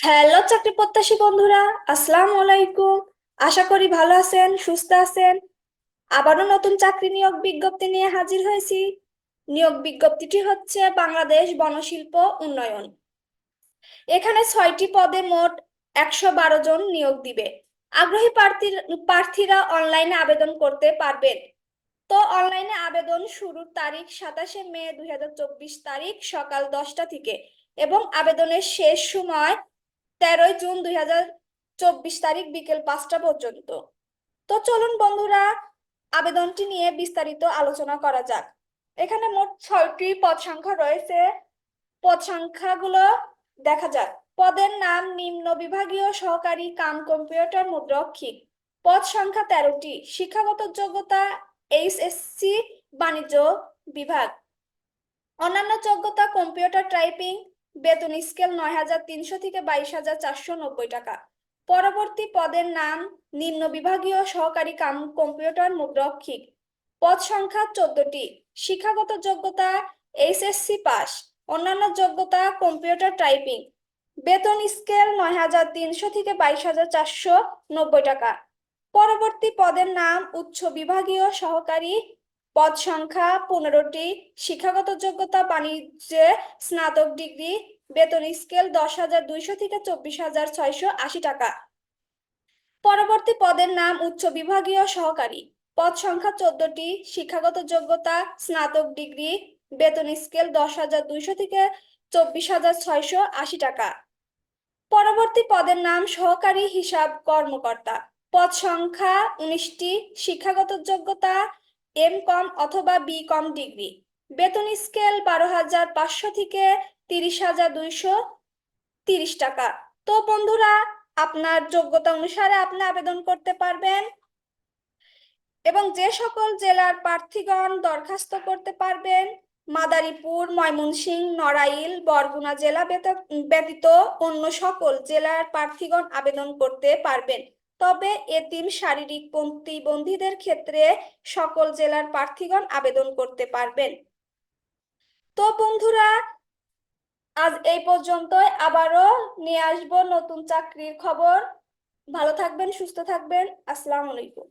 Hello চাকরি প্রত্যাশী বন্ধুরা, আসসালামু আলাইকুম। আশা করি ভালো আছেন, সুস্থ আছেন। আবারও নতুন চাকরি নিয়োগ বিজ্ঞপ্তি নিয়ে হাজির হয়েছি। নিয়োগ বিজ্ঞপ্তিটি হচ্ছে বাংলাদেশ বনশিল্প উন্নয়ন। এখানে ছয়টি পদে মোট একশো বারো জন নিয়োগ দিবে। আগ্রহী প্রার্থীর প্রার্থীরা অনলাইনে আবেদন করতে পারবেন। তো অনলাইনে আবেদন শুরুর তারিখ সাতাশে মে দুই হাজার চব্বিশ তারিখ সকাল দশটা থেকে এবং আবেদনের শেষ সময় তেরোই জুন দুই হাজার চব্বিশ তারিখ বিকেল পাঁচটা পর্যন্ত। তো চলুন বন্ধুরা, আবেদনটি নিয়ে বিস্তারিত আলোচনা করা যাক। এখানে মোট ছয়টি পদ সংখ্যা রয়েছে। পদ সংখ্যাগুলো দেখা যাক। পদের নাম নিম্ন বিভাগীয় সহকারী কাম কম্পিউটার মুদ্রক্ষিক পদ সংখ্যা তেরোটি, শিক্ষাগত যোগ্যতা এইচএসসি, বাণিজ্য বিভাগ। অন্যান্য যোগ্যতা কম্পিউটার টাইপিং বেতন স্কেল নয় হাজার তিনশো থেকে বাইশ হাজার চারশো নব্বই টাকা। পরবর্তী পদের নাম নিম্ন বিভাগীয় সহকারী কাম কম্পিউটার মুদ্রক্ষিক। পদ সংখ্যা চোদ্দটি। শিক্ষাগত যোগ্যতা এইচএসসি পাস। অন্যান্য যোগ্যতা কম্পিউটার টাইপিং। বেতন স্কেল নয় হাজার তিনশো থেকে বাইশ হাজার চারশো নব্বই টাকা। পরবর্তী পদের নাম উচ্চ বিভাগীয় সহকারী পদ সংখ্যা পনেরোটি, শিক্ষাগত যোগ্যতা বাণিজ্যে স্নাতক ডিগ্রি, বেতন স্কেল দশ হাজার দুইশো থেকে চব্বিশ হাজার ছয়শো আশি টাকা। পরবর্তী পদের নাম উচ্চ বিভাগীয় সহকারী। পদ সংখ্যা চোদ্দটি, শিক্ষাগত যোগ্যতা, স্নাতক ডিগ্রি, বেতন স্কেল দশ হাজার দুইশো থেকে চব্বিশ হাজার ছয়শো আশি টাকা। পরবর্তী পদের নাম সহকারী হিসাব কর্মকর্তা। পদ সংখ্যা উনিশটি, শিক্ষাগত যোগ্যতা এম কম অথবা বি কম ডিগ্রি বেতন স্কেল বারো হাজার পাঁচশো থেকে তিরিশ হাজার দুইশো তিরিশ টাকা। তো বন্ধুরা, আপনার যোগ্যতা অনুসারে আপনি আবেদন করতে পারবেন এবং যে সকল জেলার প্রার্থীগণ দরখাস্ত করতে পারবেন, মাদারীপুর, ময়মনসিংহ, নড়াইল, বরগুনা জেলা ব্যতীত অন্য সকল জেলার প্রার্থীগণ আবেদন করতে পারবেন। তবে এতিম শারীরিক প্রতিবন্ধীদের ক্ষেত্রে সকল জেলার প্রার্থীগণ আবেদন করতে পারবেন। তো বন্ধুরা, আজ এই পর্যন্তই। আবারও নিয়ে আসব নতুন চাকরির খবর। ভালো থাকবেন, সুস্থ থাকবেন। আসসালামু আলাইকুম।